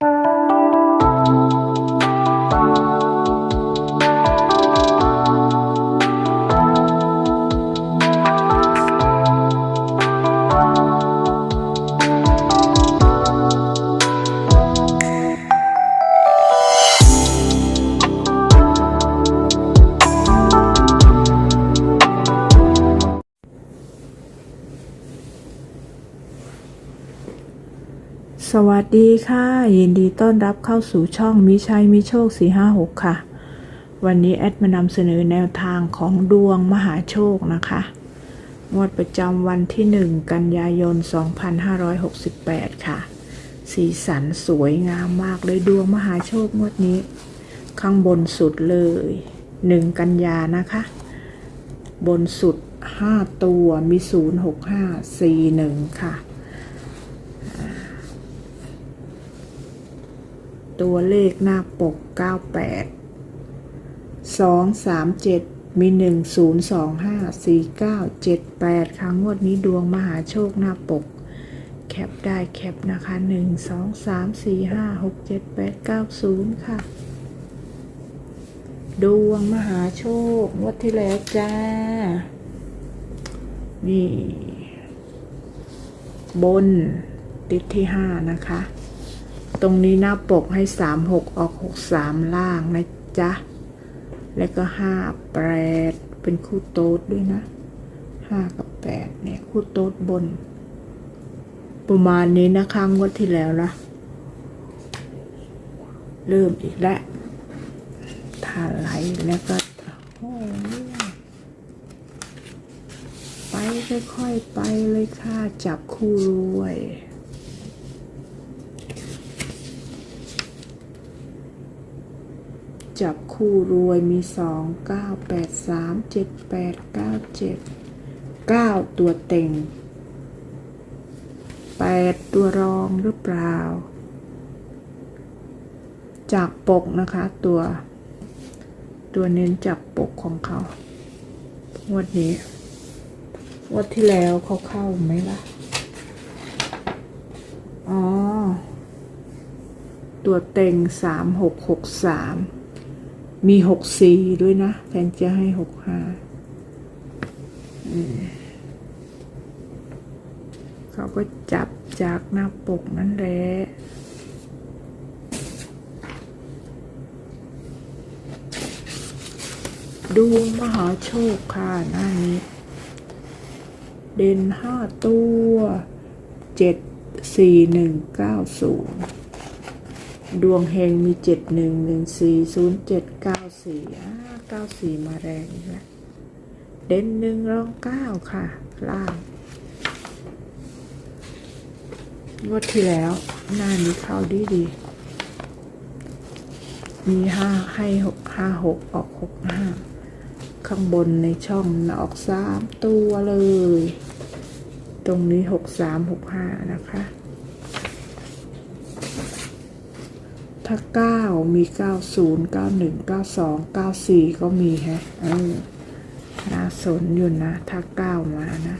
ส วัสดีค่ะ ยินดีต้อนรับเข้าสู่ช่องมิชัยมิโชค 456 ค่ะ วันนี้แอดมานำเสนอแนวทางของดวงมหาโชคนะคะ งวดประจำวันที่ 1 กันยายน 2568 ค่ะ สีสันสวยงามมากเลยดวงมหาโชคงวดนี้ ข้างบนสุดเลย 1 กันยานะคะ บนสุด 5 ตัวมี 06541 ค่ะ ตัวเลขหน้าปก 98 2 3 7 มี 1 0 2 5 4 9 7 8 ครั้งงวดนี้ดวงมหาโชคหน้าปก แคปได้แคปนะคะ 1 2 3 4 5 6 7 8 9 0 ค่ะ ดวงมหาโชคงวดที่แล้วจ้า นี่ บนติดที่ 5 นะคะ ตรงนี้หน้าปกให้สามหกออกหกสามล่างนะจ๊ะ แล้วก็ห้าแปดเป็นคู่โต๊ดด้วยนะห้ากับแปดเนี่ยคู่โต๊ดบน ประมาณนี้นะคะงวดที่แล้วนะเริ่มอีกแล้วทาไหลแล้วก็โอ้ไปค่อยๆไปเลยค่ะ จับคู่รวย จับคู่รวยมีสองเก้าแปดสามเจ็ดแปดเก้าเจ็ดเก้าตัวเต็งแปดตัวรองหรือเปล่า จากปกนะคะตัว ตัวเน้นจากปกของเขางวดนี้งวดที่แล้วเขาเข้าไหมล่ะ อ๋อ ตัวเต็งสามหกหกสาม มีหกสี่ด้วยนะ แทนจะให้หกห้าเขาก็จับจากหน้าปกนั่นแหละดูมหาโชคค่ะหน้านี้ เด่นห้าตัวเจ็ดสี่หนึ่งเก้าศูนย์ ดวงเฮงมีเจ็ดหนึ่งหนึ่งสี่ศูนย์เจ็ดเก้าสี่เก้าสี่มาแรงอีกแล้วเด่นหนึ่งรองเก้าค่ะ ล่างงวดที่แล้ว หน้านี้เข้าดีดี มีห้าให้หกห้าหกออกหกห้าข้างบนในช่องออกสามตัวเลย ตรงนี้หกสามหกห้านะคะ ถ้าเก้ามีเก้าศูนย์เก้าหนึ่งเก้าสองเก้าสี่ก็มีแฮะเออน่าสนอยู่นะ ถ้าเก้ามานะ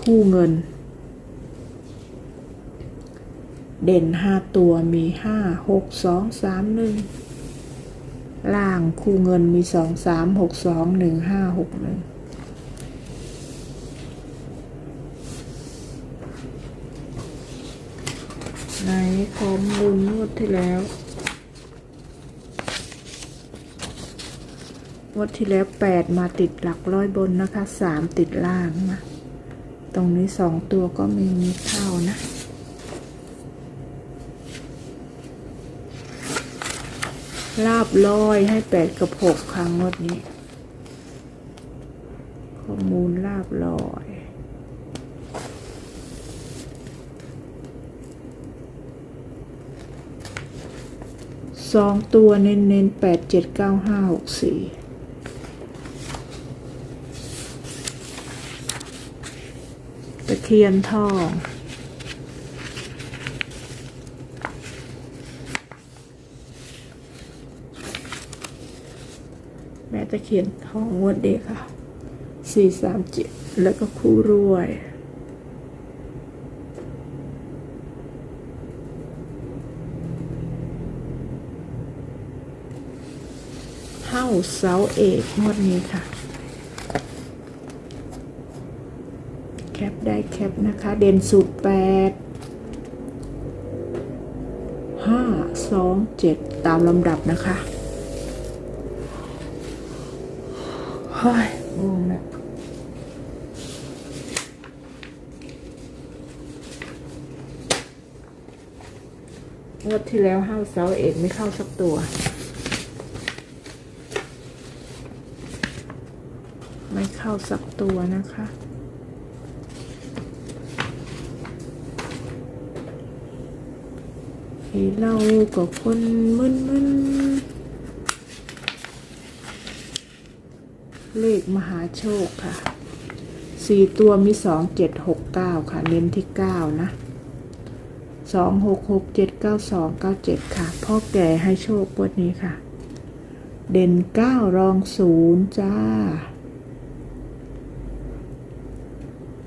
คู่เงิน เด่นห้าตัวมีห้าหกสองสามหนึ่ง ล่างคู่เงินมีสองสามหกสองหนึ่งห้าหกหนึ่งไหนของลุนงวดที่แล้วงวดที่แล้วแปดมาติดหลักร้อยบนนะคะสามติดล่างนะ ตรงนี้สองตัวก็มีมีเข้านะ ลาบลอยให้แปดกับหกครั้งงวดนี้ ข้อมูลลาบลอย สองตัวเน้นเน้นแปดเจ็ดเก้าห้าหกสี่ตะเคียนทอง ม่ตะเคียนทองงวดเด็กค่ะสี่สามเจ็ดแล้วก็คู่รวยเฮ้าเสาเอกงวดนี้ค่ะ แคปได้แคปนะคะ เด่นสุดแปดห้าสองเจ็ดตามลำดับนะคะเฮ้ยงงนะงวด ที่แล้วห้าเสาเอกไม่เข้าสักตัว ไม่เข้าสักตัวนะคะให้เราก็คนมึนมึนๆเลขมหาโชคค่ะสี่ตัวมีสองเจ็ดหกเก้าค่ะ เน้นที่เก้านะ สองหกหกเจ็ดเก้าสองเก้าเจ็ดค่ะ พ่อแก่ให้โชคงวันนี้ค่ะ เด่นเก้ารองศูนย์จ้า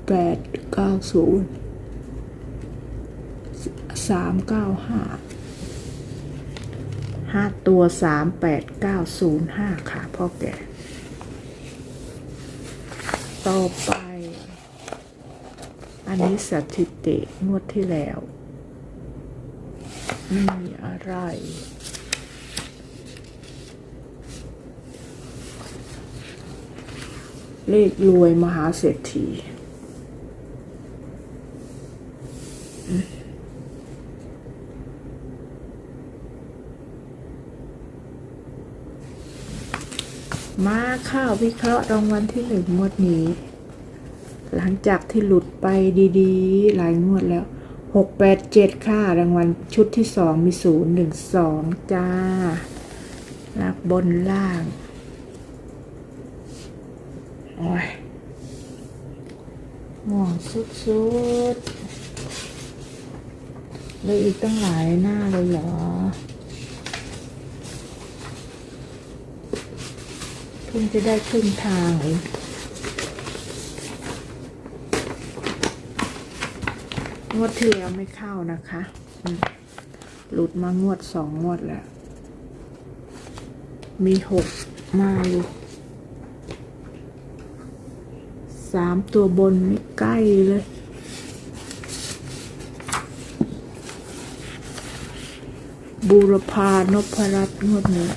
แปดเก้าศูนย์สามเก้าห้าห้าตัวสามแปดเก้าศูนย์ห้าค่ะ พ่อแก่ ต่อไป อันนี้สถิติงวดที่แล้ว ไม่มีอะไร เลขรวยมหาเศรษฐีมาข้าววิเคราะห์รางวัลที่หนึ่งงวดนี้ หลังจากที่หลุดไปดี ๆ หลายงวดแล้ว หกแปดเจ็ดค่ะ รางวัลชุดที่สองมีศูนย์หนึ่งสองจ้าลักบนล่าง โอ้ยห่วงสุดๆเลยอีกตั้งหลายหน้าเลยเหรอเพิ่งจะได้ครึ่งทางเอง งวดที่แล้วไม่เข้านะคะหลุดมางวดสองงวดแล้ว มีหกมาอยู่สามตัวบนไม่ใกล้เลย บูรพานพรัตน์งวดนี้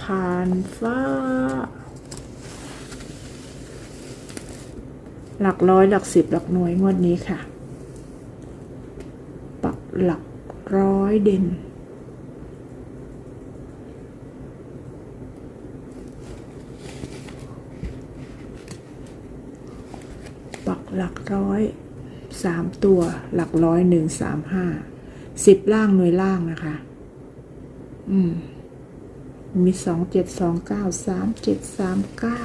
ผ่าน ฟ้า หลักร้อยหลักสิบหลักหน่วยงวดนี้ค่ะ ปักหลักร้อยเด่น ปักหลักร้อยสามตัวหลักร้อยหนึ่งสามห้าสิบล่างหน่วยล่างนะคะ อืม มีสองเจ็ดสองเก้าสามเจ็ดสามเก้า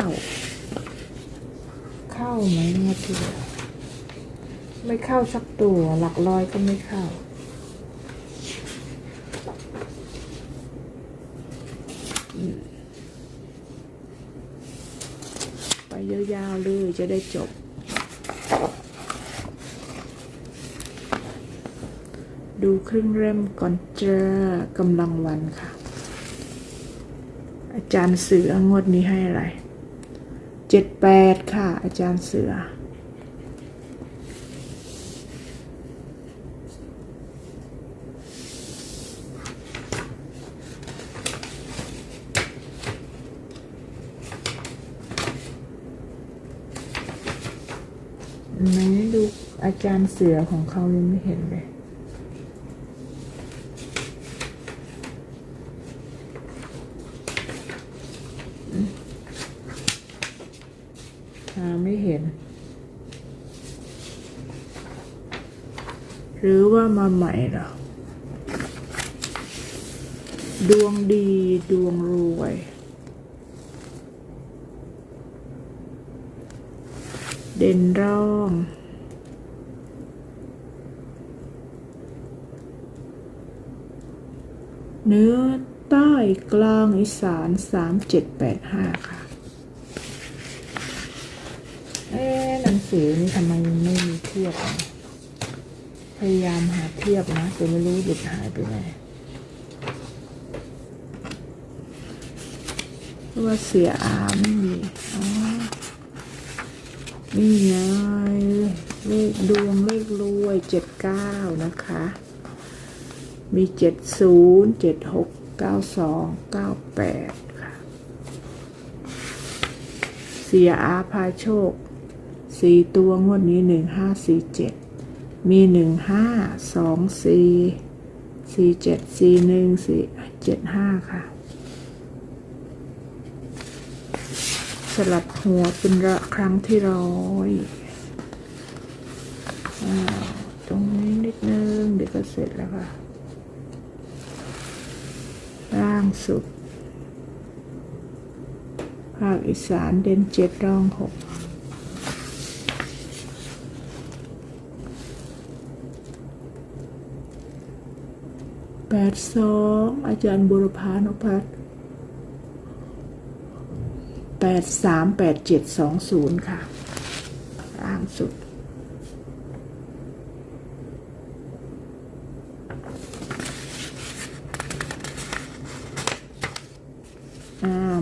เข้าไหมเนี่ยทีเดียวไม่เข้าสักตัว หลักร้อยก็ไม่เข้าไปยาวๆเลยจะได้จบ ดูครึ่งเล่มก่อนเจอกำลังวันค่ะ อาจารย์เสืองวดนี้ให้อะไรเจ็ดแปดค่ะ อาจารย์เสือ ไหนดูอาจารย์เสือของเขายังไม่เห็นเลย หาไม่เห็น ห รือว่ามาใหม่เหรอดวงดีดวงรวย เด่นร่อง เนื้อใต้กลางอีสานสามเจ็ดแปดห้าค่ะ เอ๊หนังสือนี่ทำไมไม่มีเทียบอะ พยายามหาเทียบนะแต่ไม่รู้หลุดหายไปไหนว่าเสียอาไม่มีอ๋อนี่ไงเลขดวงเลขรวยเจ็ดเก้านะคะ มีเจ็ดศูนย์เจ็ดหกเก้าสองเก้าแปดค่ะ เสียอาพาโชคสี่ตัวงวดนี้หนึ่งห้าสี่เจ็ด มีหนึ่งห้าสองสี่สี่เจ็ดสี่หนึ่งสี่เจ็ดห้าค่ะ สลับหัวเป็นระครั้งที่ร้อยอตรงนี้นิดนึง เดี๋ยวก็เสร็จแล้วค่ะ ล่างสุด ภาคอีสานเด่นเจ็ดรองหก แป ดสองอาจารย์บุรพานุพัฒน์แปดสามแปดเจ็ดสองศูนย์ค่ะล่างสุด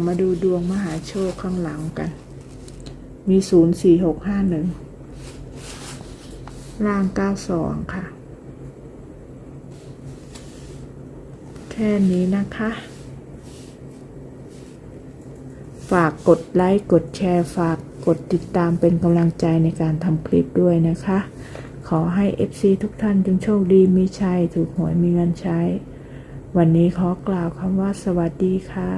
มาดูดวงมหาโชคข้างหลังกัน มีศูนย์สี่หกห้าหนึ่งล่างเก้าสองค่ะ แค่นี้นะคะ ฝากกดไลค์ กดแชร์ ฝากกดติดตามเป็นกำลังใจในการทำคลิปด้วยนะคะ ขอให้ FC ทุกท่านจงโชคดีมีชัย ถูกหวยมีเงินใช้ วันนี้ขอกล่าวคำว่าสวัสดีค่ะ